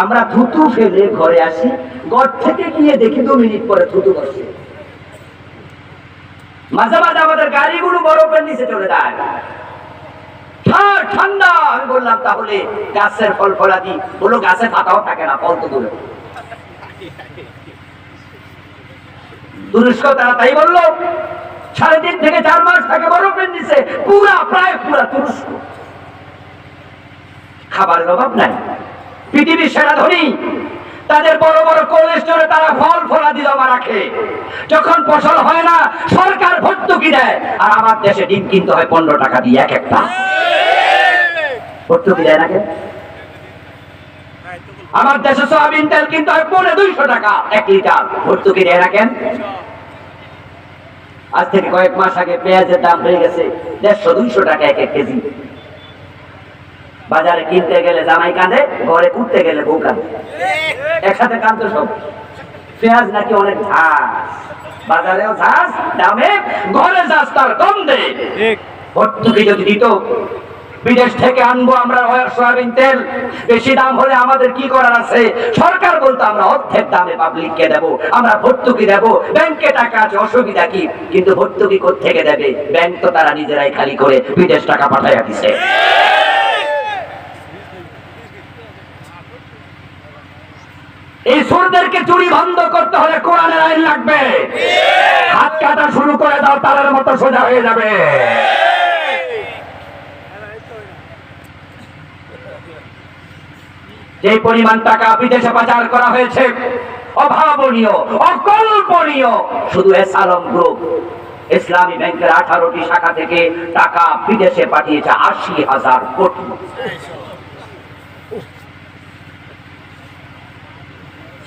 আমরা থুতু ফেলে ঘরে আসি, ঘর থেকে গিয়ে দেখি দু মিনিট পরে থুতু বসে। মাঝে মাঝে আমাদের গাড়িগুলো বরফের নিচে চলে যায়। ঠান্ডা, আমি বললাম, তাহলে গাছের ফল ফলাদি পাতাও থাকে না, ফল তো দূরে। তারা তাই বলল সাড়ে তিন থেকে চার মাস থাকে বরফের নিচে, পুরা, প্রায় পুরা তুরস্ক। খাবারের অভাব নাই। পৃথিবীর সেরা ধনী, তাদের বড় বড় কোল্ড স্টোরে তারা ফল ফলাদি জমা রাখে। যখন ফসল হয় না, সরকার ভর্তুকি দেয়, আর আমার দেশে ডিম কিনতে হয় পনেরো টাকা দিয়ে এক একটা। ভর্তুকি দেয় না কেন? আমার দেশে সয়াবিন তেল কিনতে হয় পনেরো দুইশো টাকা, এক লিটার। ভর্তুকি দেয় না কেন? আজ থেকে কয়েক মাস আগে পেঁয়াজের দাম হয়ে গেছে দেড়শো দুইশো টাকা এক এক কেজি। বাজারে কিনতে গেলে জামাই কাঁদে ঘরে কুটতে গেলে বউ কাঁদে একসাথে কাঁদতো সব। পেঁয়াজ নাকি অনেক ঝাঁস বাজারেও ঝাঁস দামে ঘরে ঝাঁস তার গন্ধে। ভর্তুকি যদি দিত বিদেশ থেকে আনব আমরা সয়াবিন তেল। বেশি দাম হলে আমাদের কি করার আছে? সরকার বলতো আমরা অর্ধেক দামে পাবলিককে দেব আমরা ভর্তুকি দেব। ব্যাংকে টাকা আছে অসুবিধা কি? কিন্তু ভর্তুকি থেকে দেবে? ব্যাংক তো তারা নিজেরাই খালি করে বিদেশ টাকা পাঠাইয়া দিছে। এই সুরদেরকে চুরি বন্ধ করতে হলে কোরআনের আইন লাগবে। হাত কাটা শুরু করে দাও, তারের মতো সোজা হয়ে যাবে। যে পরিমাণ টাকা বিদেশে পাচার করা হয়েছে, অভাবনীয়, অকল্পনীয়, শুধু এস আলম গ্রুপ, ইসলামী ব্যাংকের আঠারোটি শাখা থেকে টাকা বিদেশে পাঠিয়েছে আশি হাজার কোটি।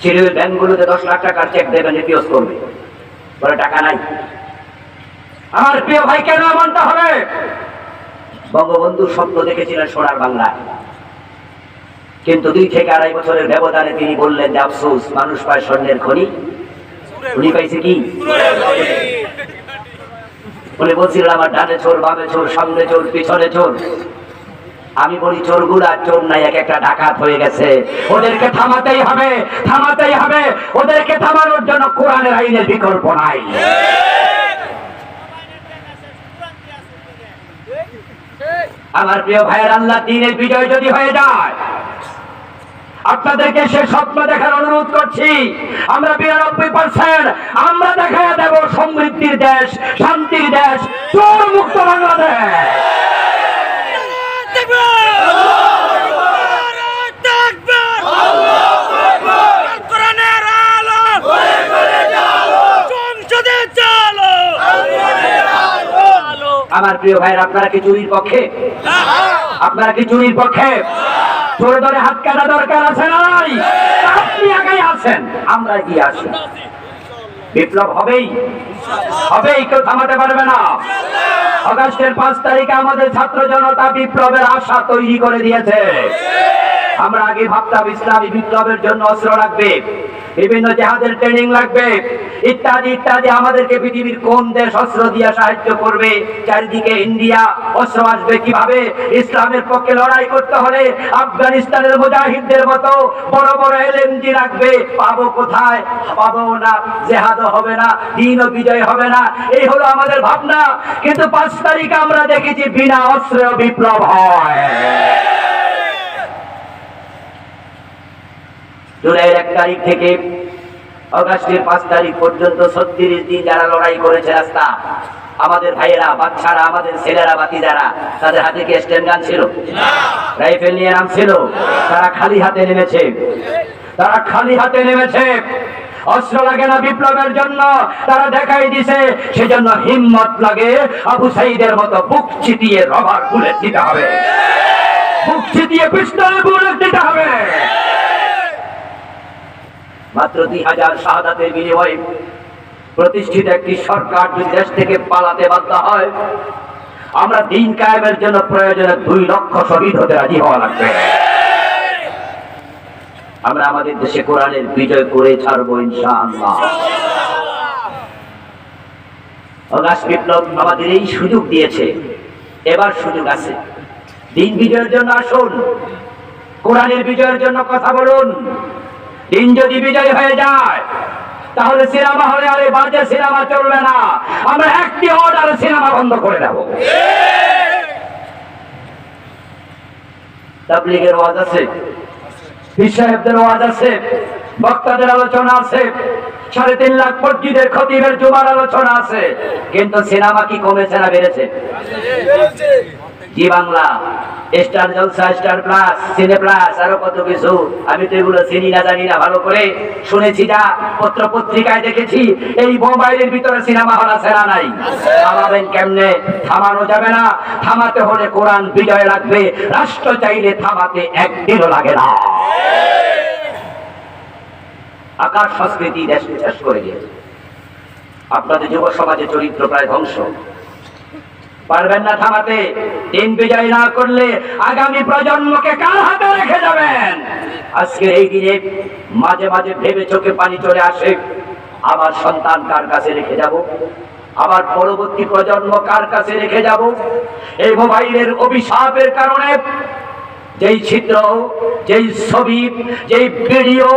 সিরিয়াল ব্যাংকগুলোতে দশ লাখ টাকার চেক দেবেন ইতিহাস করবে। বলে টাকা নাই। আমার প্রিয় ভাই, কেন এমনটা হবে? বঙ্গবন্ধু স্বপ্ন দেখেছিলেন সোনার বাংলায়। কিন্তু দুই থেকে আড়াই বছরের ব্যবধানে তিনি বললেন যে, আফসোস, মানুষ পায় স্বর্ণের খনি। উনি পাইছে কি? উনি বলছিলেন, আমার ডানে চোর, বামে চোর, সামনে চোর, পিছনে চোর। আমি বলি, চোরগুলা, চোর নাই, এক একটা ডাকাত হয়ে গেছে। ওদেরকে থামাতেই হবে থামাতেই হবে। ওদেরকে থামানোর জন্য কোরআনের আইনের বিকল্প নাই। আমার প্রিয় ভাইয়ের আল্লাহ, দিনের বিজয় যদি হয়ে যায়, আপনাদেরকে সে স্বপ্ন দেখার অনুরোধ করছি। আমরা বিরানব্বই পার্সেন্ট আমরা দেখা দেব সমৃদ্ধির দেশ, শান্তির দেশ চোর মুক্ত বাংলাদেশ। আমার প্রিয় ভাইয়ের আপনারা কি চুরির পক্ষে? আপনারা কি চুরির পক্ষে? চোরে ধরে হাত কাটা দরকার আছে নাই? আপনি আগে আছেন, আমরা কি আসি। বিপ্লব হবেই। হবেই, কেউ থামাতে পারবে না। অগাস্টের পাঁচ তারিখে আমাদের ছাত্র জনতা বিপ্লবের আশা তৈরি করে দিয়েছে। আমরা আগে ভাবতাম ইসলামী বিপ্লবের জন্য অস্ত্র লাগবে, বিভিন্ন জাহাজের ট্রেনিং লাগবে, ইত্যাদি ইত্যাদি। আমাদেরকে পৃথিবীর কোন দেশ অস্ত্র দিয়ে সাহায্য করবে? চারিদিকে ইন্ডিয়া, অস্ত্র আসবে কীভাবে? ইসলামের পক্ষে লড়াই করতে হলে আফগানিস্তানের মুজাহিদদের মতো বড় বড় এলএমজি রাখবে পাবো কোথায়? পাবো না। জেহাদও হবে না, দিনও বিজয় হবে না। এই হলো আমাদের ভাবনা। কিন্তু পাঁচ তারিখ আমরা দেখেছি বিনা অস্ত্রেও বিপ্লব হয়। জুলাইয়ের এক তারিখ থেকে অগাস্টের পাঁচ তারিখ পর্যন্ত ছত্রিশ দিন যারা লড়াই করেছে রাস্তা, আমাদের ভাইয়েরা, বাচ্চারা, আমাদের ছেলেরা বাতি যারা তাদের হাতে কি স্ট্যান্ড গান ছিল? রাইফেল নিয়ে নাম ছিল। তারা খালি হাতে নেমেছে। তারা খালি হাতে নেমেছে। অস্ত্র লাগে না বিপ্লবের জন্য। তারা দেখাই দিছে, সেজন্য হিম্মত লাগে। আবু সাইদের মতো বুক চিতিয়ে রবার বুলেট দিতে হবে। বুক চিতিয়ে পিস্তল বুলেট দিতে হবে। মাত্র দুই হাজার শাহাদাতের বিনিময়ে প্রতিষ্ঠিত একটি সরকার যদি দেশ থেকে পালাতে বাধ্য হয়, আমরা দিন কায়েমের জন্য প্রয়োজনে দুই লক্ষ শহীদ হতে রাজি হওয়া লাগবে। আমরা আমাদের দেশে কোরআনের বিজয় করে ছাড়বো ইনশাআল্লাহ। বিপ্লব আমাদের এই সুযোগ দিয়েছে, এবার সুযোগ আছে। দিন বিজয়ের জন্য আসুন, কোরআনের বিজয়ের জন্য কথা বলুন। দিন যদি বিজয় হয়ে যায়। তাহলে সিনেমা হলে আরে বাজে সিনেমা চলবে না। আমরা একটি অর্ডার সিনেমা বন্ধ করে দেবো। তাবলিগের ওয়াজ আছে, পীর সাহেবদের ওয়াজ আছে, বক্তাদের আলোচনা আছে, সাড়ে তিন লাখ মসজিদের খতিবের জুমার আলোচনা আছে। কিন্তু সিনেমা কি কমেছে না বেড়েছে? Zee Bangla? Star Jalsha Star Plus cine plus আরও কত কিছু। আমি তো এগুলো চিনি না জানি না ভালো করে শুনেছি যা পত্র পত্রিকায় দেখেছি এই মোবাইলের ভিতরে সিনেমা হল আছে না নাই? থামাবেন কেমনে? থামানো যাবে না। থামাতে হলে কোরআন বিজয় লাগবে। রাষ্ট্র চাইলে থামাতে একদিনও লাগে না। আকাশ সংস্কৃতি দেশ শেষ করে দিয়েছে। আপনাদের যুব সমাজের চরিত্র প্রায় ধ্বংস। পারবেন না থামাতে। দিন বিজয় না করলে আগামী প্রজন্মকে কার হাতে রেখে যাবেন? আজকে এই দিনে মাঝে মাঝে ভেবে চোখে পানি চলে আসে। আমার সন্তান কার কাছে রেখে যাব? আমার পরবর্তী প্রজন্ম কার কাছে রেখে যাব? এই মোবাইলের অভিশাপের কারণে যেই চিত্র যেই ছবি, যেই ভিডিও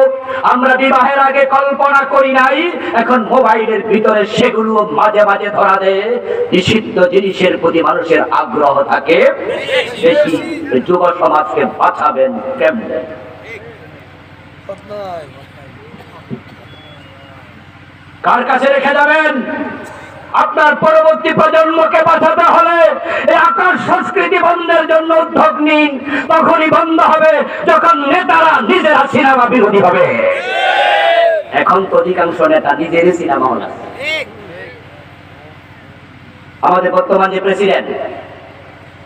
আমরা বিবাহের আগে কল্পনা করি নাই, এখন মোবাইলের ভিতরে সেগুলো মাঝে মাঝে ধরা দেয়। নিষিদ্ধ জিনিসের প্রতি মানুষের আগ্রহ থাকে। বেশি যুব সমাজকে বাঁচাবেন কেমনে? কার কাছে রেখে যাবেন? আপনার পরবর্তী প্রজন্মকে বাঁচাতে হলে আকাশ সংস্কৃতি বন্ধের জন্য উদ্যোগ নিন। তখনই বন্ধ হবে, যখন নেতারা নিজেরা সিনেমা বিরোধী হবে। এখন তো অধিকাংশ নেতা নিজেরই সিনেমা হল। আমাদের বর্তমান যে প্রেসিডেন্ট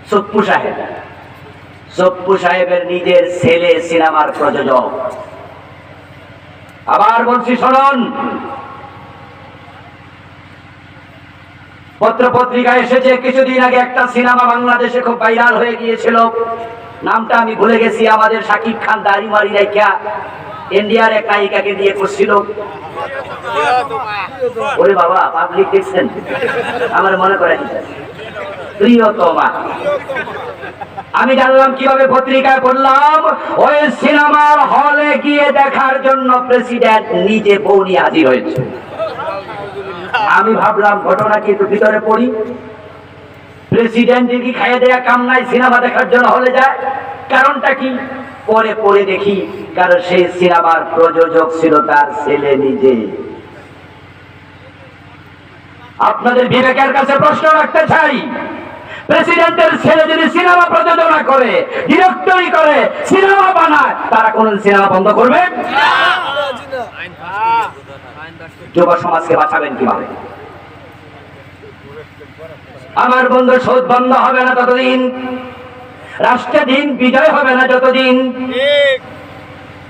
সপ্পু সাহেব সপ্পু সাহেবের নিজের ছেলে সিনেমার প্রযোজক। আবার বলছি, শুনুন পত্র পত্রিকা এসেছে, কিছুদিন আগে একটা সিনেমা বাংলাদেশে খুব ভাইরাল হয়ে গিয়েছিল। নামটা আমি ভুলে গেছি, আমাদের শাকিব খান দাড়ি মারি রেখা ইন্ডিয়ার এক নায়িকাকে দিয়ে করছিল। ওরে বাবা পাবলিক দেখছেন? আমার মনে করেন। প্রিয়তমা। আমি জানলাম কীভাবে পত্রিকায় পড়লাম, ওই সিনেমার হলে গিয়ে দেখার জন্য প্রেসিডেন্ট নিজে বৌনি হাজির হয়েছে। আমি ভাবলাম ঘটনা কি একটু ভিতরে পড়ি। প্রেসিডেন্টের কি খাইয়ে দেয়া কাম নাই সিনেমা দেখার জন্য হলে যায়? কারণটা কি? পরে পরে দেখি কারণ সেই সিনেমার প্রযোজক ছিল তার ছেলে নিজে। আপনাদের বিবেকের কাছে প্রশ্ন রাখতে চাই। প্রেসিডেন্টের ছেলে যদি সিনেমা প্রযোজনা করে ডিরেক্টরি করে সিনেমা বানায় তারা কোন সিনেমা বন্ধ করবে? যুব সমাজকে বাঁচাবেন কীভাবে? আমার বন্ধু শোধ বন্ধ হবে না ততদিন। রাষ্ট্রে দিন বিজয় হবে না যতদিন।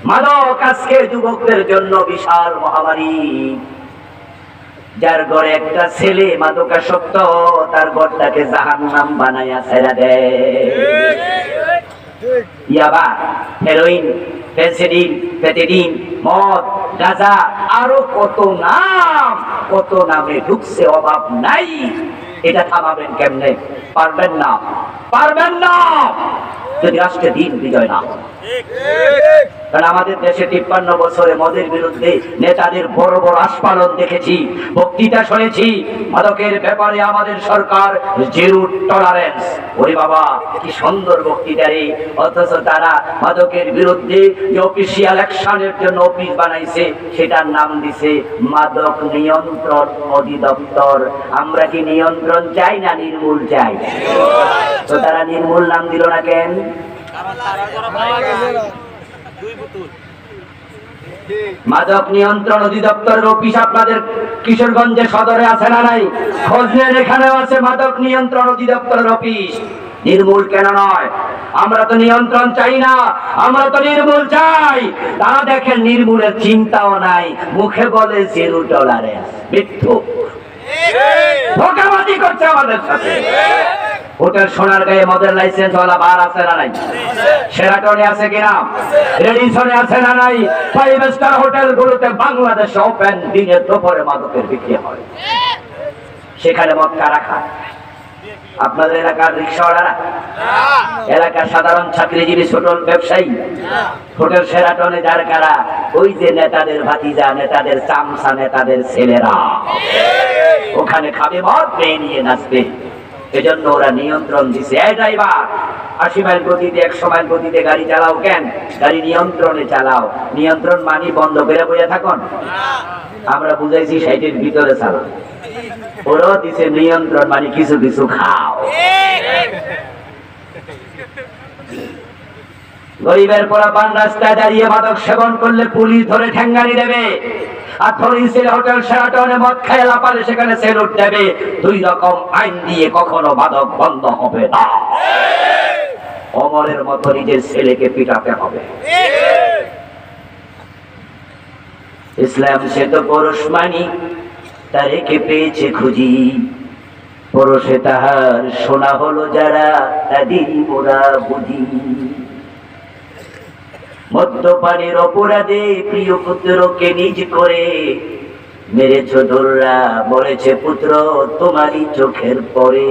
মাদক আজকে যুবকদের জন্য বিশাল মহামারী। যার ঘরে একটা ছেলে মাদকাসক্ত তার ঘরটাকে জাহান নাম বানাইয়া ছেড়া দেয় ইয়াবা হেরোইন ফেন্সিডিন পেটিডিন মদ গাঁজা আরও কত নাম, কত নামে ঢুকছে, অভাব নাই। এটা থামাবেন কেমনে? পারবেন না। পারবেন না। যদি আজকে দিন বিজয় না। কারণ আমাদের দেশে তিপ্পান্ন বছরে মদের বিরুদ্ধে নেতাদের বড় বড় আস্ফালন দেখেছি, বক্তৃতা শুনেছি। মাদকের ব্যাপারে আমাদের সরকার জিরো টলারেন্স ওরে বাবা, কি সুন্দর বক্তৃতা রে। অথচ তারা মাদকের বিরুদ্ধে যে অফিসিয়াল অ্যাকশনের জন্য অফিস বানাইছে, সেটার নাম দিছে মাদক নিয়ন্ত্রণ অধিদপ্তর। আমরা কি নিয়ন্ত্রণ চাই না নির্মূল চাই? তো তারা নির্মূল নাম দিল না কেন? মাদক নিয়ন্ত্রণ অধিদপ্তরের অফিস আপনাদের কিশোরগঞ্জে সদরে আছে না নাই? খোঁজ এখানেও আছে মাদক নিয়ন্ত্রণ অধিদপ্তরের অফিস। নির্মূল কেন নয়? আমরা তো নিয়ন্ত্রণ চাই না আমরা তো নির্মূল চাই। তারা দেখেন নির্মূলের চিন্তাও নাই মুখে বলে জিরো ডলারে মৃত্যু ধোকাবাজি করছে আমাদের সাথে। হোটেল সোনার গায়ে মদের লাইসেন্স ওয়ালা বার আছে না নাই? সেরাটনে আছে কিনা? রেডিসনে আছে না নাই? ফাইভ স্টার হোটেল গুলোতে বাংলাদেশে ওপেন দিনের দুপুরে মাদকের বিক্রি হয়। সেখানে মদ কারা খায়? আপনাদের এলাকার রিক্সাওয়ালারা? এলাকার সাধারণ চাকরিজীবী ছোট ব্যবসায়ী। হোটেল সেরাটনে যার কারা ওই যে নেতাদের ভাতিজা নেতাদের চামচা নেতাদের ছেলেরা। ওখানে খাবে মদ পেয়ে নিয়ে নাচবে। এজন্য ওরা নিয়ন্ত্রণ দিছে। এই ড্রাইভার আশি মাইল গতিতে একশো মাইল গতিতে গাড়ি চালাও কেন? গাড়ি নিয়ন্ত্রণে চালাও। নিয়ন্ত্রণ মানি বন্ধ করে বসে থাকুন। আমরা বুঝাইছি সাইটের ভিতরে চালাও। ওরাও দিছে নিয়ন্ত্রণ মানে কিছু কিছু খাও। গরিবের পোলা পান রাস্তায় দাঁড়িয়ে মাদক সেবন করলে পুলিশ ধরে ঠ্যাঙ্গানি দেবে। আর সেখানে দুই রকম বন্ধ হবে ইসলাম সে তো পরশ মানি তারে কে পেয়েছে খুঁজি। পরশে তাহার সোনা হলো যারা তাদেরই মোরা বুঝি। মদ্যপানের অপরাধে প্রিয় পুত্রকে নিজ করে মেরেছ দোররা বলেছে পুত্র তোমারই চোখের পরে।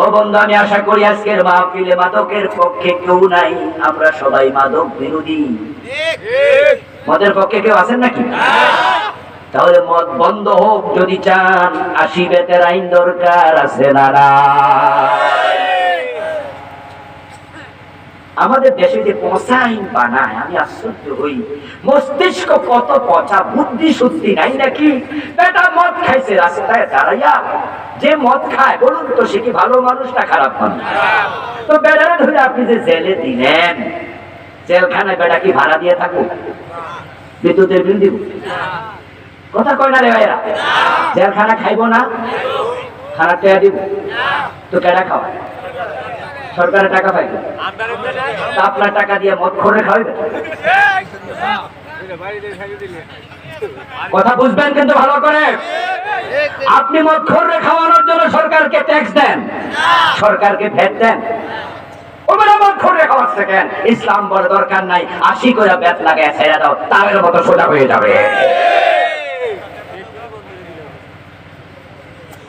ও বন্ধু, আমি আশা করি আজকের মাহফিলে মাদকের পক্ষে কেউ নাই, আমরা সবাই মাদক বিরোধী। মদের পক্ষে কেউ আছেন নাকি? তাহলে মদ বন্ধ হোক, যদি চান, আশি বেতের আইন দরকার আছে না আমাদের দেশে যে পচা আইন বানায়, আমি আশ্চর্য হই। মস্তিষ্ক কত পচা, বুদ্ধি শুদ্ধি নাই নাকি? বেটা মদ খাইছে, রাস্তায় দাঁড়াইয়া যে মদ খায়, বলুন তো সে কি ভালো মানুষ না খারাপ মানুষ? তো বেড়ারে ধরে আপনি যে জেলে দিলেন, জেলখানায় বেড়া কি ভাড়া দিয়ে থাকুক? বিদ্যুতের বিল দিব? কথা কয় না রে ভাইরা? জেলখানা খাইবো না? খানা টেয়া দিব? তো কেডা খাওয়া সরকারের টাকা পাইবে? আপনার টাকা দিয়ে মদ করে কথা বুঝবেন কিন্তু ভালো করে। আপনি মদ খোরে খাওয়ানোর জন্য সরকারকে ট্যাক্স দেন। সরকারকে ভেট দেন। ইসলাম বড় দরকার নাই। আশি করে ব্যাত লাগায় ছেড়ে দাও। তাদের মতো সোজা হয়ে যাবে।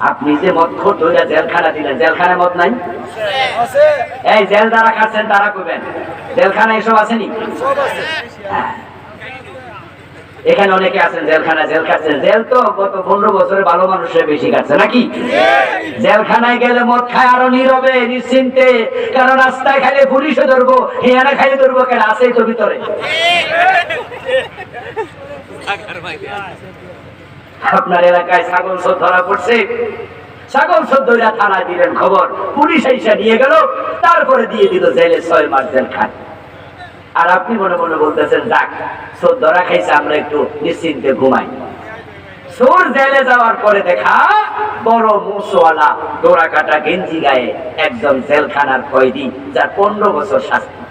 আপনি যে মদ খোর ধরে জেলখানা দিলেন জেলখানায় মদ নাই? এই জেল যারা খাচ্ছেন তারা করবেন জেলখানা এসব আসেনি হ্যাঁ। এখানে অনেকে আছেন জেলখানা জেল খাচ্ছেন। জেল তো গত পনেরো বছরে ভালো মানুষের বেশি খাচ্ছে নাকি? জেলখানায় গেলে মদ খায় আরও নীরবে নিশ্চিন্তে কারণ রাস্তায় খাইলে পুলিশও ধরবো হিয়ানা খাইলে ধরবো কেন? আছেই তো ভিতরে। আপনার এলাকায় ছাগল সব ধরা পড়ছে। ছাগল সব ধরা থানায় দিলেন খবর। পুলিশ এসে নিয়ে গেল, তারপরে দিয়ে দিল জেলে ছয় মাস জেল খান আর আপনি মনে মনে বলতেছেন, যাক ধরা খাইছে, আমরা একটু নিশ্চিন্তে ঘুমাই। সোর জেলে যাওয়ার পরে দেখা, বড় মুসওয়ালা দোড়া কাটা গেঞ্জি গায়ে একজন জেলখানার কয়েদি, যার পনেরো বছর শাস্তি।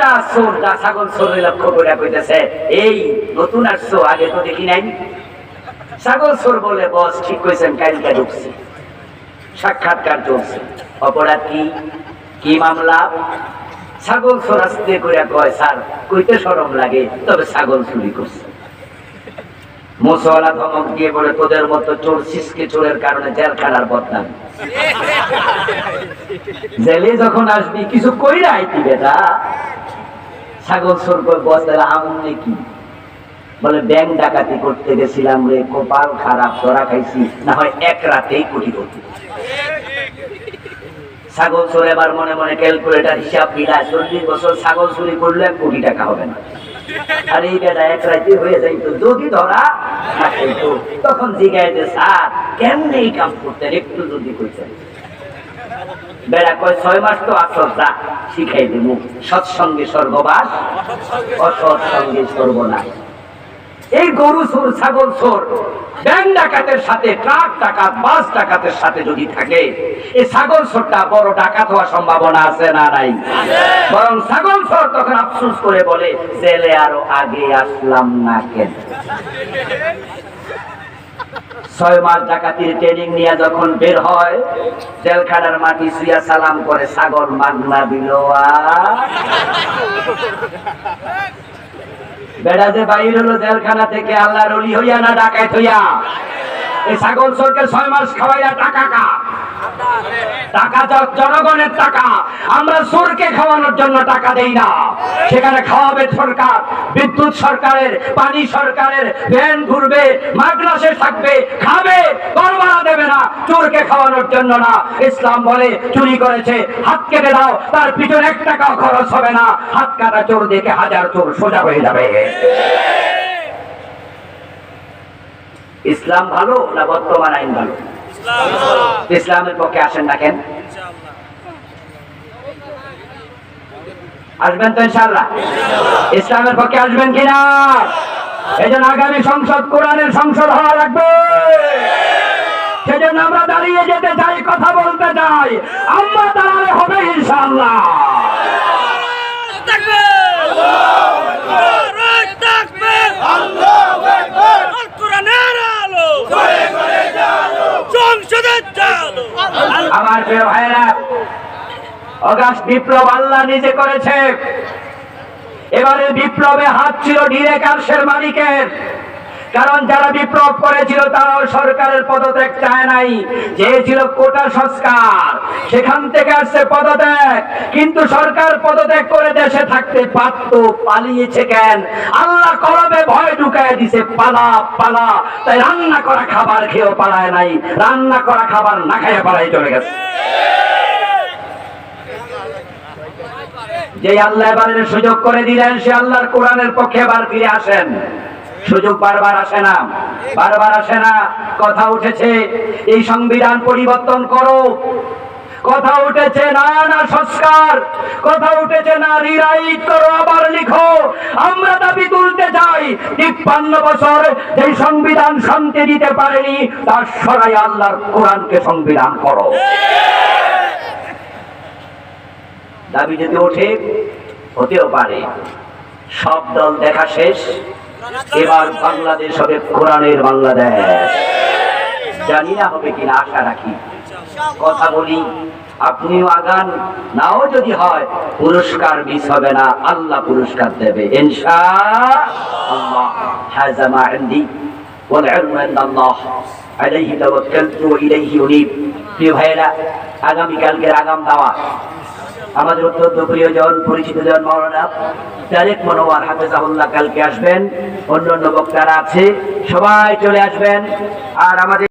দা ছাগল সোরে লক্ষ্য করে কইতেছে? এই, নতুন আগে তো দেখি নাই। ছাগল বলে বস, ঠিক কইছেন সাক্ষাৎকার চলছে। অপরাধ কি? কি মামলা? ছাগল আসতে করে কয়, স্যার, কইতে লাগে, তবে ছাগল চুরি করছে। মোসওয়ালা ধমক দিয়ে বলে, তোদের মতো চোর সিসকে চোরের কারণে জেল জেলখানার বদনাম। জেলে যখন আসবি, কিছু কইরা আইতি বেটা। ছাগল সোর কই বসের আমনে কি? বলে ব্যাংক ডাকাতি করতে গেছিলাম রে, কপাল খারাপ ধরা খাইছি। না হয় এক রাতেই কোটি কোটি ছাগল চোর এবার মনে মনে ক্যালকুলেটার হিসাব মিলায়, চল্লিশ বছর ছাগল চুরি করলে কোটি টাকা হবে না। আর, এই বেটা, এক রাতে হয়ে যাইতো যদি ধরা তখন জিগায় যে স্যার, কেমনে এই কাম করতেন? একটু যদি কইতেন। বেড়া কয়, ছয় মাস তো আসর, যা, শিখাই দেব সৎসঙ্গে স্বর্গবাস, অসৎ সঙ্গে সর্বনাশ এই গরু চোর ছাগল চোর ব্যাংক ডাকাতের সাথে, ট্রাক ডাকাত, বাস ডাকাতের সাথে যদি থাকে, এই ছাগল চোরটা বড় ডাকাত হওয়ার সম্ভাবনা আছে না নাই? বরং ছাগল চোর তখন আফসোস করে বলে, জেলে আরও আগে আসলাম না কেন? ছয় মাস ডাকাতির ট্রেনিং নিয়ে যখন বের হয়, জেলখানার মাটি সুইয়া সালাম করে সাগর মাগনা দিল বেড়া যে বাইর হলো জেলখানা থেকে, আল্লাহর অলি হইয়া না ডাকায় হইয়া? এই সাগর সরকে ছয় মাস খাওয়াইয়া টাকা কা টাকা জনগণের টাকা। আমরা চোরকে খাওয়ানোর জন্য টাকা দেই না। সেখানে খাওয়াবে সরকার, বিদ্যুৎ সরকারের, পানি সরকারের, ভ্যান ঘুরবে মাদ্রাসে থাকবে, খাবে গরবানা দেবে না, চোরকে খাওয়ানোর জন্য না। ইসলাম বলে, চুরি করেছে, হাত কেটে দাও, তার পিছনে এক টাকাও খরচ হবে না। হাত কাটা চোর দেখে হাজার চোর সোজা হয়ে যাবে। ইসলাম ভালো না বর্তমান আইন ভালো? ইসলামের পক্ষে আসেন না কেন? আসবেন তো ইনশাল্লাহ ইসলামের পক্ষে আসবেন কিনা? এই জন্য আগামী সংসদ কোরআনের সংসদ হওয়া লাগবে। সেজন্য আমরা দাঁড়িয়ে যেতে চাই কথা বলতে চাই। আমরা দাঁড়ালে হবে ইনশাল্লাহ আমার প্রিয় ভাইরা অগাস্ট বিপ্লব আল্লাহ নিজে করেছে। এবারে বিপ্লবে হাত ছিল ডিরেকার্সের মালিকের। কারণ যারা বিপ্লব করেছিল, তারাও সরকারের পদত্যাগ চায় নাই। চেয়েছিল কোটা সংস্কার, সেখান থেকে আসছে পদত্যাগ। কিন্তু সরকার পদত্যাগ করে দেশে থাকতে পারত পালিয়েছে কেন? আল্লাহ কলবে ভয় ঢুকায় দিছে, পালা পালা। তাই রান্না করা খাবার খেয়েও পালায় নাই। রান্না করা খাবার না খাইয়ে পালাই চলে গেছে। যে আল্লাহ এবারের সুযোগ করে দিলেন, সে আল্লাহর কোরআনের পক্ষে এবার ফিরে আসেন। সুযোগ বারবার আসে না, বারবার আসে না। কথা উঠেছে, এই সংবিধান পরিবর্তন করো। কথা উঠেছে, না না, সংস্কার। কথা উঠেছে, না রিরাইট করো, আবার লিখো। আমরা দাবি তুলতে চাই, তিপ্পান্ন বছর যে সংবিধান শান্তি দিতে পারেনি, তার সরাই আল্লাহর কোরআনকে সংবিধান করো। দাবি যদি ওঠে, হতেও পারে। সব দল দেখা শেষ। এবার বাংলাদেশ হবে কোরআনের বাংলাদেশ। জানি না হবে কিনা, আশা রাখি। কথা বলি, আপনিও আগান, নাও যদি হয়, পুরস্কার মিস হবে না, আল্লাহ পুরস্কার দেবে। ভাইরা আগামী দাওয়াত। আমাদের অত্যন্ত প্রিয়জন পরিচিত জন মাওলানা তারেক মনোয়ার হাফেজাহুল্লাহ কালকে আসবেন। অন্য অন্য বক্তারা আছে, সবাই চলে আসবেন। আর আমাদের